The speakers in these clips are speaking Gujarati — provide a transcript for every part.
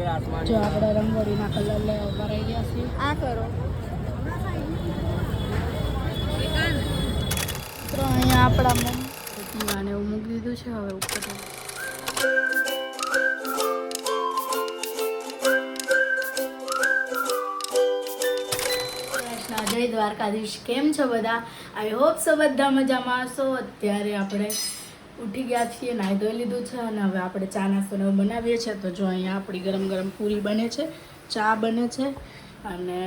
જો આપણે રંગોળીના કલર લેવા રહી ગયા છીએ. આ કરો. તો અહીંયા આપણા મમ્મી દીવાને એવું મૂકી દીધું છે. હવે ઉપર જય દ્વારકાધીશ. કેમ છો બધા? આઈ હોપ સો બધા મજામાં છો અત્યારે આપણે ઉઠી ગયા છીએ નાહી ધોઈ લીધું છે અને હવે આપણે ચા નાસ્તો ને બનાવીએ છીએ. તો જો અહીંયા આપણી ગરમ ગરમ પૂરી બને છે ચા બને છે અને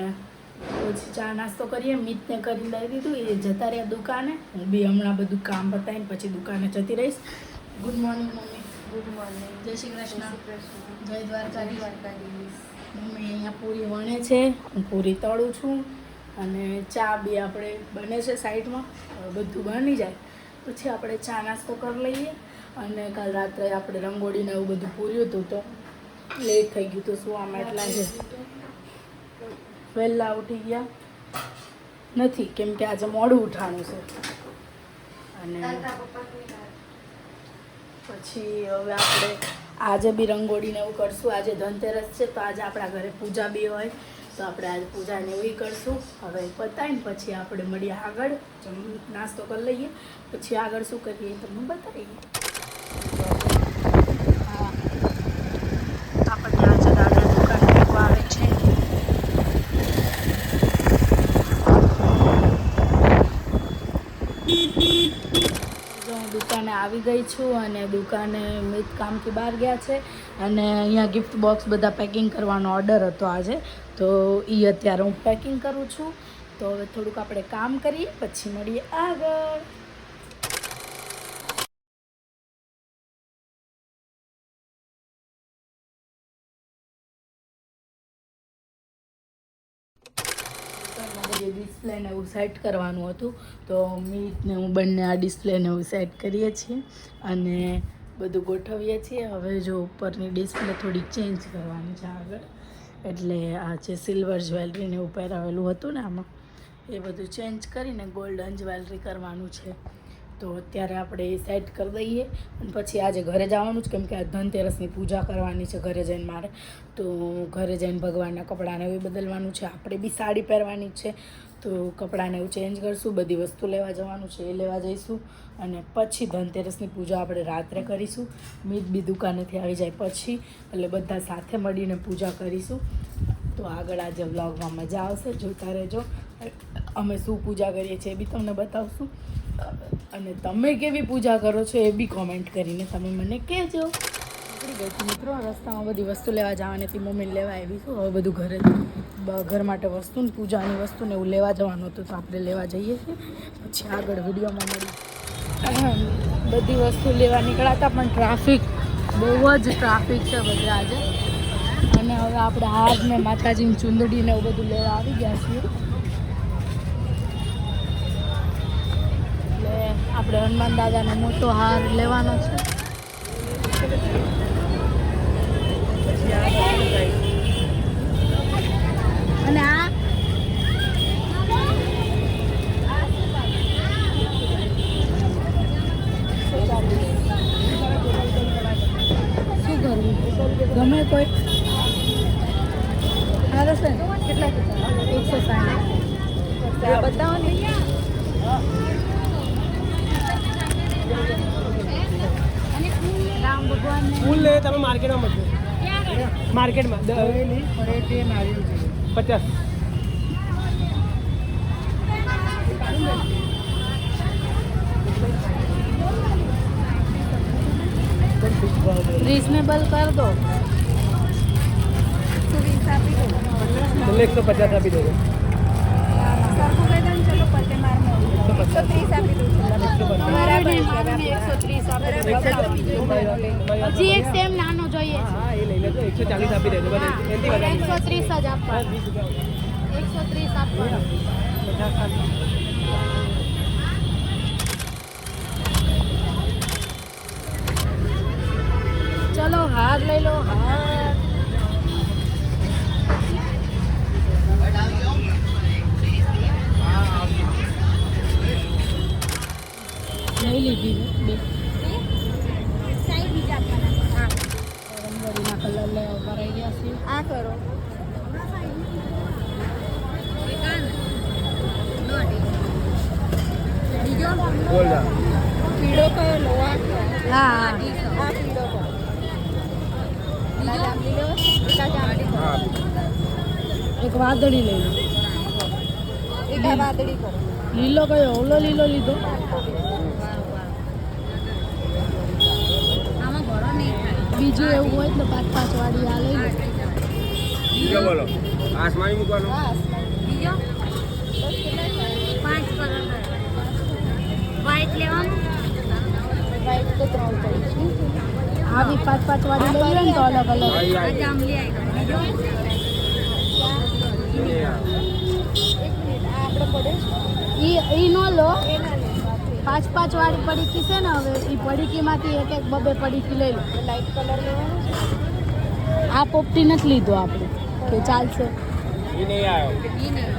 પછી ચા નાસ્તો કરીએ. મીતને કરી લઈ દીધું એ જતા રહ્યા દુકાને. હું બી હમણાં બધું કામ પતાવીને પછી દુકાને જતી રહીશ. ગુડ મોર્નિંગ મમ્મી. ગુડ મોર્નિંગ જય શ્રી કૃષ્ણ. જય દ્વારકા દ્વારકા મમ્મી અહીંયા પૂરી વણે છે. હું પૂરી તળું છું અને ચા બી આપણે બને છે સાઈડમાં. હવે બધું બની જાય. પછી આપણે ચા નાસ્તો કરી લઈએ. અને કાલ રાત્રે આપણે રંગોળીને એવું બધું પૂર્યું હતું તો લેટ થઈ ગયું તો શું આમાં એટલા છે? વહેલા ઉઠી ગયા. નથી, કેમ કે આજે મોડું ઉઠાણું છે. અને પછી હવે આપણે આજે બી રંગોળીને એવું કરશું. આજે ધનતેરસ છે, તો આજે આપણા ઘરે પૂજા બી હોય. તો આપણે આજે પૂજાને એવી કરશું. હવે પતાવીને પછી આપણે મળીએ આગળ. નાસ્તો કરી લઈએ. પછી આગળ શું કરીએ તમને બતાવીએ. હા. આપણને આજે દાદા દુકાન આવે છે. દુકાને આવી ગઈ છું અને દુકાને મિત કામથી બહાર ગયા છે. અને અહીંયા ગિફ્ટ બોક્સ બધા પેકિંગ કરવાનો ઓર્ડર હતો આજે. તો એ અત્યારે હું પેકિંગ કરું છું. તો હવે થોડુંક આપણે કામ કરીએ, પછી મળીએ આગળ. જે ડિસ્પ્લેને એવું સેટ કરવાનું હતું, તો મીટને હું બંને આ ડિસ્પ્લેને એવું સેટ કરીએ છીએ અને બધું ગોઠવીએ છીએ. હવે જો ઉપરની ડિસ્પ્લે થોડી ચેન્જ કરવાની છે આગળ. એટલે આ જે સિલ્વર જ્વેલરીને એવું પહેરાવેલું હતું ને આમાં, એ બધું ચેન્જ કરીને ગોલ્ડન જ્વેલરી કરવાનું છે. તો અત્યારે આપણે એ સેટ કરી દઈએ અને પછી આજે ઘરે જવાનું જ, કેમ કે આ ધનતેરસની પૂજા કરવાની છે ઘરે જઈને મારે. તો ઘરે જઈને ભગવાનના કપડાને એવું બદલવાનું છે. આપણે બી સાડી પહેરવાની છે. તો કપડાને એવું ચેન્જ કરશું, બધી વસ્તુ લેવા જવાનું છે એ લેવા જઈશું અને પછી ધનતેરસની પૂજા આપણે રાત્રે કરીશું. મીત બી દુકાનેથી આવી જાય પછી, એટલે બધા સાથે મળીને પૂજા કરીશું. તો આગળ આજે વ્લોગમાં મજા આવશે, જોતા રહેજો. અમે શું પૂજા કરીએ છીએ એ બી તમને બતાવશું. અને તમે કેવી પૂજા કરો છો એ બી કોમેન્ટ કરીને તમે મને કહેજો. ગઈ મિત્રો રસ્તામાં બધી વસ્તુ લેવા જવાની હતી મમ્મી લેવા આવી છું, હવે બધું ઘરે ઘર માટે વસ્તુ ને પૂજાની વસ્તુ ને એવું લેવા જવાનું હતું તો આપણે લેવા જઈએ છીએ. પછી આગળ વિડીયોમાં મળી બધી વસ્તુ લેવા નીકળ્યા હતા, પણ ટ્રાફિક, બહુ જ ટ્રાફિક છે બધે આજે. અને હવે આપણે હાર ને માતાજીની ચુંદડી ને એવું બધું લેવા આવી ગયા છીએ. એટલે આપણે હનુમાન દાદાનો મોટો હાર લેવાનો છે. પછી? અને આ શું કરવું? ગમે કોઈ હા રસે કેટલા એકસો સાઠ. બતાવો ને. રામ ભગવાનને ફૂલ લે તમે માર્કેટમાં મળશે માર્કેટમાં. દ- પચાસ રિઝનેબલ કર દો વીસ આપી દો એટલે એકસો પચાસ આપી દેજો સરખું એકસો ચાલીસ આપી દેજો બસ એનાથી વધારે એકસો ત્રીસ જ આપવા વીસ રૂપિયા એકસો ત્રીસ આપવા પચાસ આપી ચલો હાર લઈ લો હાર લઈ લીધી બે કરો. પીળો કયો લો? હા આ પીળો કરો એના જાંબલી લેવો એકા એક વાદળી લઈ વાદળી કરો. લીલો કયો? ઓલો લીલો લીધો? બીજું એવું હોય તો પાંચ પાંચ વાળી આ લઈ લો. બીજો બોલો. આસમાની મૂકવાનો? બીજો? પાંચ વ્હાઈટ લેવાનું? White તો ત્રણ પડી છે. આવી પાંચ પાંચ વાળી લઈ લો ને તો અલગ અલગ. આ જાંબલી આવી ગઈ બીજો? એ આ. એક મિનિટ આ આપણે પડે છે. ઈ ઈ નો લો. એ ના લેવું આપણે પાંચ પાંચ વાળી પડીકી છે ને હવે એ પડીકીમાંથી એક એક બબે પડીકી લઈ લો. લાઈટ કલર લેવાનો આ પોપટી નથી લીધો આપણે. કે ચાલશે. ઈ નહીં આવ્યો. ઈ નહીં.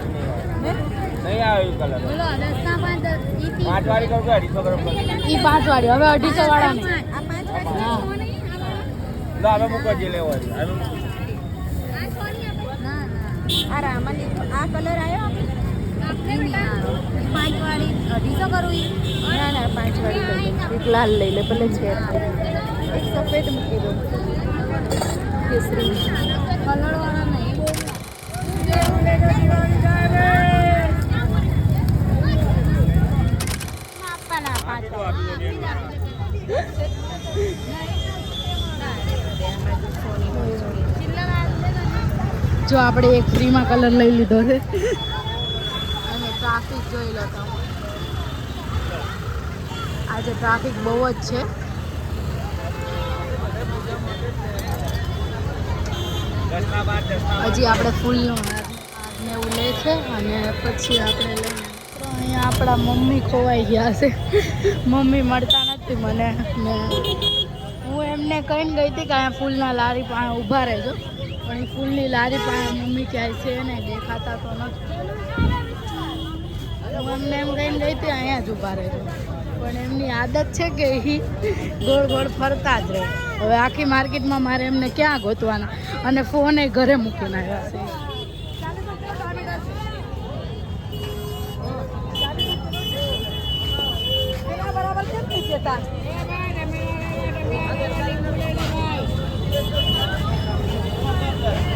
નહીં આવ્યો. કલર. બોલો દસ ના પાંચ. પાંચ વાળી કરું કે અઢીસો ગરમ કરું ઈ પાંચ વાળી હવે અઢીસો વાળા ને પાંચ. આ પાંચ વાળી લો હવે મૂકો જે લેવો છે હવે મૂકો. ના ના. આ રામાની આ કલર આવ્યો નહીં પાંચ વાળી અઢીસો કરું ના ના પાંચ વાળી એક લાલ લઈ લે ભલે છે. એક સફેદ મૂકી દો. કેસરી. કલર વાળા નહીં જો આપણે એક ફ્રીમાં કલર લઈ લીધો છે. અને ટ્રાફિક જોઈ લો તમે આજે ટ્રાફિક બહુ જ છે. હજી આપણે ફૂલનું હાર ને એવું લે છે અને પછી આપણે લઈએ. તો અહીંયા આપણા મમ્મી ખોવાઈ ગયા છે. મમ્મી મળતા નથી મને. ને હું એમને કહીને ગઈ હતી કે અહીંયા ફૂલના લારી પાસે ઊભા રહેજો. પણ એ ફૂલની લારી પાસે મમ્મી ક્યાંય છે ને દેખાતા તો નથી. હું એમને એમ કહીને ગઈ હતી, અહીંયા જ ઊભા રહેજો. પણ એમની આદત છે કે એ ગોળ ગોળ ફરતા જ રહે. હવે આખી માર્કેટમાં મારે એમને ક્યાં ગોતવાના? અને ફોન ઘરે મૂકીને આવ્યા છે એના બરાબર કેમ નહીં જતા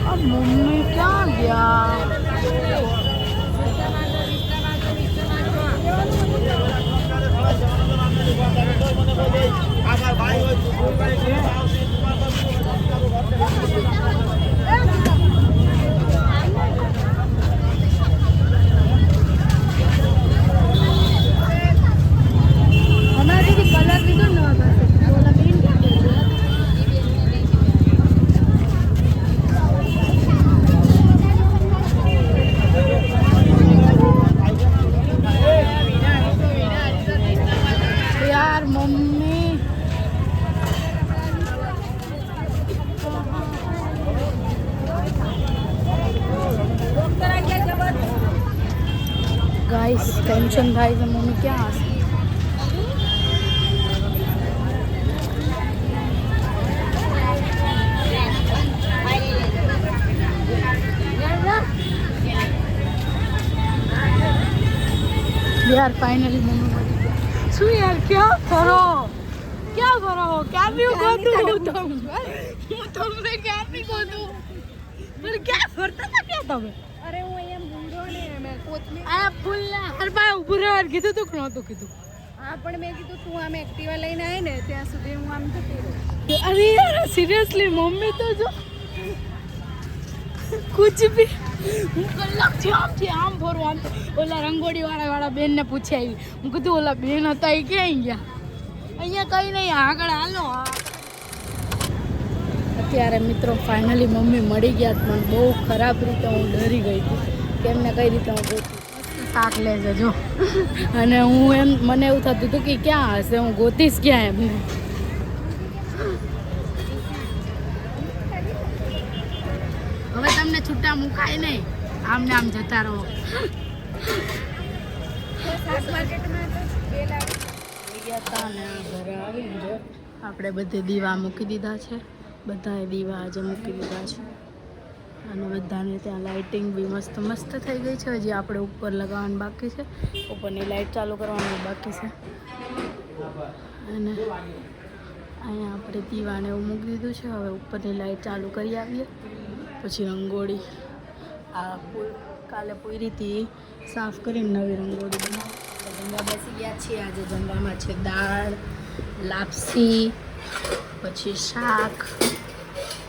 આ મમ્મી ક્યાં ગયા હમણાં દીદી કલર લીધો ને ઓલા બેન ક્યાં ગયા? યાર મમ્મી. ગાઈસ ટેન્શન થાય છે મમ્મી ક્યાં હશે? યાર ફાઇનલી મમ્મી મળી ગયા શું યાર ક્યાં ફરો ક્યાં ફરો હો ક્યાં ફરતા હતા ક્યાં તમે? અરે હું અહીંયા ભૂંડો ને મેં આ ફૂલના હાર પાસે ઊભું રહેવાનું કીધું તું કે નહોતું કીધું? હા પણ મેં કીધું તું આમ એક્ટિવા લઈને આવી ને ત્યાં સુધી હું આમ જતી અરે યાર સિરિયસલી મમ્મી તો જો. કુછ ભી હું કલાકથી આમથી આમ ફરું આમ તો ઓલા રંગોળી વાળા વાળા બેનને પૂછી આવી. હું કીધું ઓલા બેન હતા એ ક્યાં ગયા? અહીંયા કઈ નહીં આગળ હાલો અત્યારે મિત્રો ફાઇનલી મમ્મી મળી ગયા પણ બહુ ખરાબ રીતે હું ડરી ગઈ હતી કેમને કઈ રીતે હું ગોતી પાક લેશે જો. અને હું એમ મને એવું થતું હતું કે ક્યાં હશે હું ગોતીશ ક્યાં એમને? હવે તમને છૂટા મુકાય નહીં. આમ ને આમ જતા રહો આપણે બધે દીવા મૂકી દીધા છે. બધાએ દીવા આજે મૂકી દીધા છે. અને બધાને ત્યાં લાઇટિંગ બી મસ્ત મસ્ત થઈ ગઈ છે. હજી આપણે ઉપર લગાવવાનું બાકી છે. ઉપરની લાઇટ ચાલુ કરવાની બાકી છે. અને અહીંયા આપણે દીવાને એવું મૂકી દીધું છે. હવે ઉપરની લાઇટ ચાલુ કરી આવીએ. પછી રંગોળી. આ કાલે પૂરી હતી. સાફ કરીને નવી રંગોળી બનાવી. જમવા બેસી ગયા છીએ. આજે જમવામાં છે દાળ, લાપસી, પછી શાક.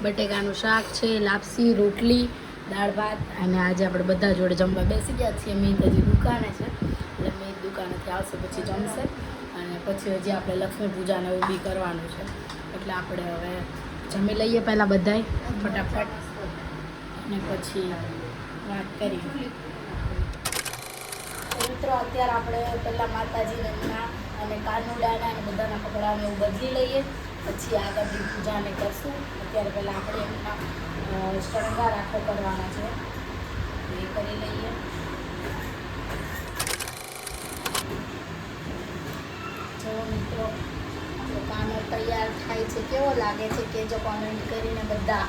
બટેકાનું શાક છે, લાપસી, રોટલી, દાળ ભાત અને આજે આપણે બધા જોડે જમવા બેસી ગયા છીએ. મીત હજી દુકાને છે. એટલે મીત દુકાનેથી આવશે, પછી જમશે. અને પછી હજી આપણે લક્ષ્મી પૂજાને બી કરવાનું છે. એટલે આપણે હવે જમી લઈએ પહેલાં બધાય, ફટાફટ. અને પછી વાત કરીએ. મિત્રો, અત્યારે આપણે પહેલાં માતાજીને અને કાનુડાના અને બધાના કપડાને એવું બદલી લઈએ. પછી આગળની પૂજાને કરશું. અત્યારે પહેલાં આપણે એમના શણગાર આખો કરવાના છે. એ કરી લઈએ. જો મિત્રો, આપણો કાનો તૈયાર થાય છે, કેવો લાગે છે? કે જો કોમેન્ટ કરીને બધા.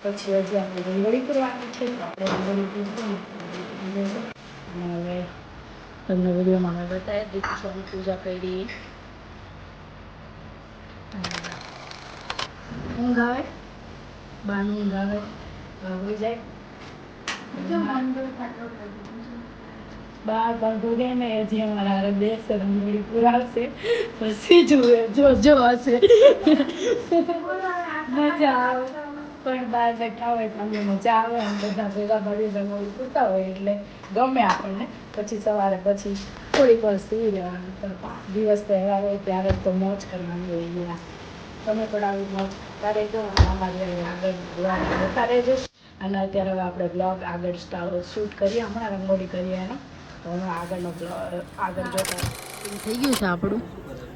પછી હજી આપણે રંગોળી કરવાની છે તો આપણે રંગોળી પૂછવું અને હવે તમને વિડીયોમાં અમે બતાવી દીધું પૂજા કરી ઊંઘ આવે બાનું ઊંઘ આવે હોઈ જાય બા પણ ને હજી અમારા હારે બેસે રંગોળી પુરાવશે. પછી જુએ, જો જો હશે. મજા આવે. પણ બહાર બેઠા હોય તો મજા આવે. અને બધા ભેગા ભરી રંગોળી પૂરતા હોય એટલે ગમે આપણને. પછી સવારે પછી થોડીક વાર સુઈ રહેવાનું. તો દિવસ તહેવાર હોય ત્યારે તો મોજ કરવાની હોય અહીંયા તમે પણ આવી મોજ કરે જો અમારી આગળ બ્લોગ જોતા રહેજો. અને અત્યારે હવે આપણે બ્લોગ આગળ સ્ટાર શૂટ કરીએ. હમણાં રંગોળી કરીએ એનો. તો હવે આગળનો આગળ જોતા થઈ ગયું છે આપણું?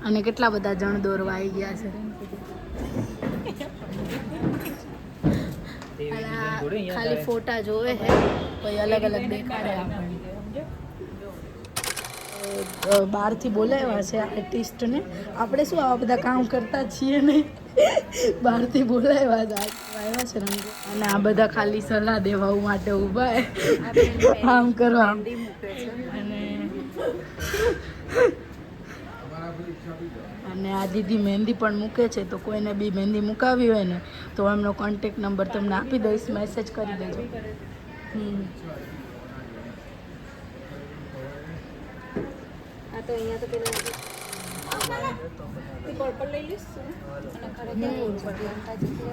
અને કેટલા બધા જણ દોરવા આવી ગયા છે? અને ખાલી ફોટા જોવે છે કોઈ અલગ અલગ દેખાડે આપણને. બહારથી બોલાવ્યા છે આર્ટિસ્ટને. આપણે શું આવા બધા કામ કરતા છીએ નહીં બહારથી બોલાવ્યા આવ્યા છે રંગો. અને આ બધા ખાલી સલાહ દેવા માટે ઊભા છે આમ કરવા અને આ દીદી મહેંદી પણ મૂકે છે તો કોઈને બી મહેંદી મુકાવી હોય ને તો એમનો કોન્ટેક નંબર તમને આપી દઈશ મેસેજ કરી દેજો. આ તો અહીંયા તો પેલા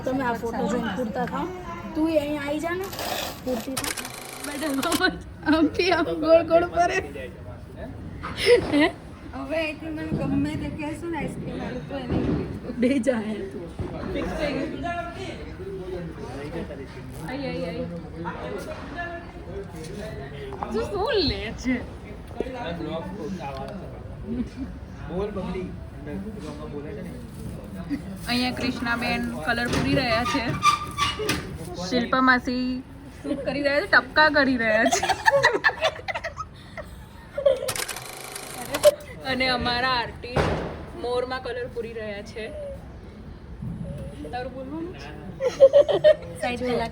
તમે આ ફોટો જોઈને પૂરતા થાવ. તું અહીંયા આવી જા ને પૂરતી ગોળ ગોળ હે હવે મને ગમે તે કહેશું ને આઈસ્ક્રીમ વાળું તો એને બે જાય. તું તું શું લે છે? બોલ બબલી. બોલે છે ને. અહીંયા કૃષ્ણાબેન કલર પૂરી રહ્યા છે. શિલ્પા માસી શું કરી રહ્યા છે ટપકા કરી રહ્યા છે. અને અમારા આર્ટિસ્ટ મોરમાં કલર પૂરી રહ્યા છે. તારું બોલવું? સાઈડ પેલા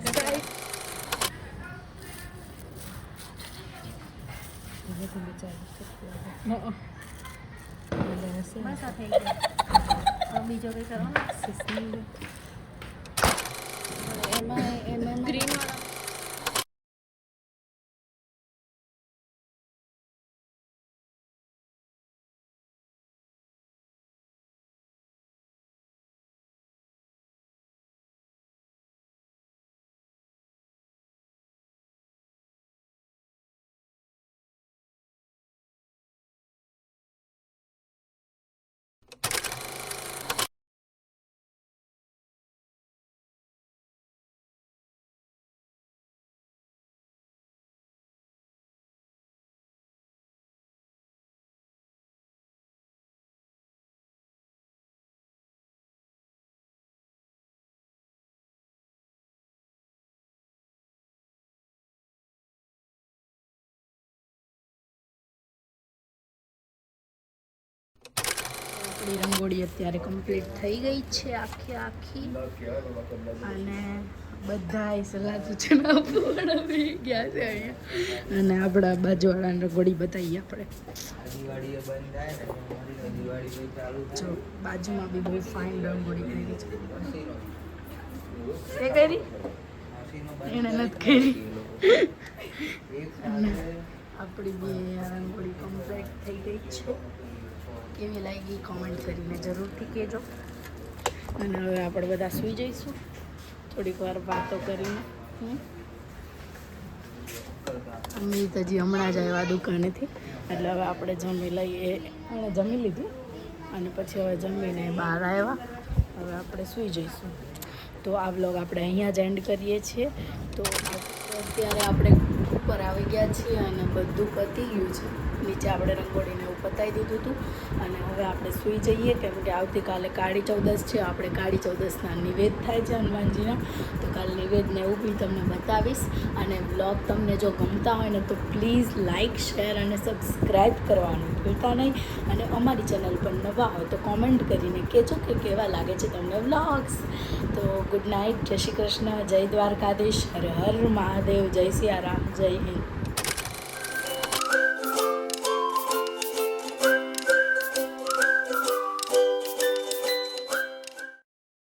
બીજો કઈ કરો એમાં એમાં ગ્રીન વાળા આપણી રંગોળી અત્યારે કમ્પ્લીટ થઈ ગઈ છે આખી આખી. અને બધા સલાહ સૂચના આવી ગયા છે અહીંયા. અને આપણા બાજુવાળાને રંગોળી બતાવીએ આપણે. જો, બાજુમાં બી બહુ ફાઇન રંગોળી કરી છે. કરી? એને નથી આપણી બી રંગોળી કમ્પ્લીટ થઈ ગઈ છે. કેવી લાગી કોમેન્ટ કરીને જરૂરથી કહેજો. અને હવે આપણે બધા સૂઈ જઈશું. થોડીક વાર વાતો કરીને. હમ? અમિત હજી હમણાં જ આવ્યા દુકાનેથી. એટલે હવે આપણે જમી લઈએ. એણે જમી લીધું. અને પછી હવે જમીને બહાર આવ્યા. હવે આપણે સૂઈ જઈશું. તો આ બ્લોગ આપણે અહીંયા જ એન્ડ કરીએ છીએ. તો અત્યારે આપણે ઉપર આવી ગયા છીએ અને બધું પતી ગયું છે. નીચે આપણે રંગોળીને પતાવી દીધું હતું. અને હવે આપણે સૂઈ જઈએ. કેમ કે આવતીકાલે કાળી ચૌદસ છે. આપણે કાળી ચૌદસના નિવેદ થાય છે હનુમાનજીના. તો કાલે નિવેદને એવું બી તમને બતાવીશ. અને બ્લોગ તમને જો ગમતા હોય ને તો પ્લીઝ લાઇક શેર અને સબસ્ક્રાઈબ કરવાનું ભૂલતા નહીં. અને અમારી ચેનલ પર નવા હોય તો કોમેન્ટ કરીને કહેજો કે કેવા લાગે છે તમને બ્લોગ્સ તો ગુડ નાઇટ જય શ્રી કૃષ્ણ. જય દ્વારકાધીશ. હર હર મહાદેવ. જય સિયારામ જય હિન્દ.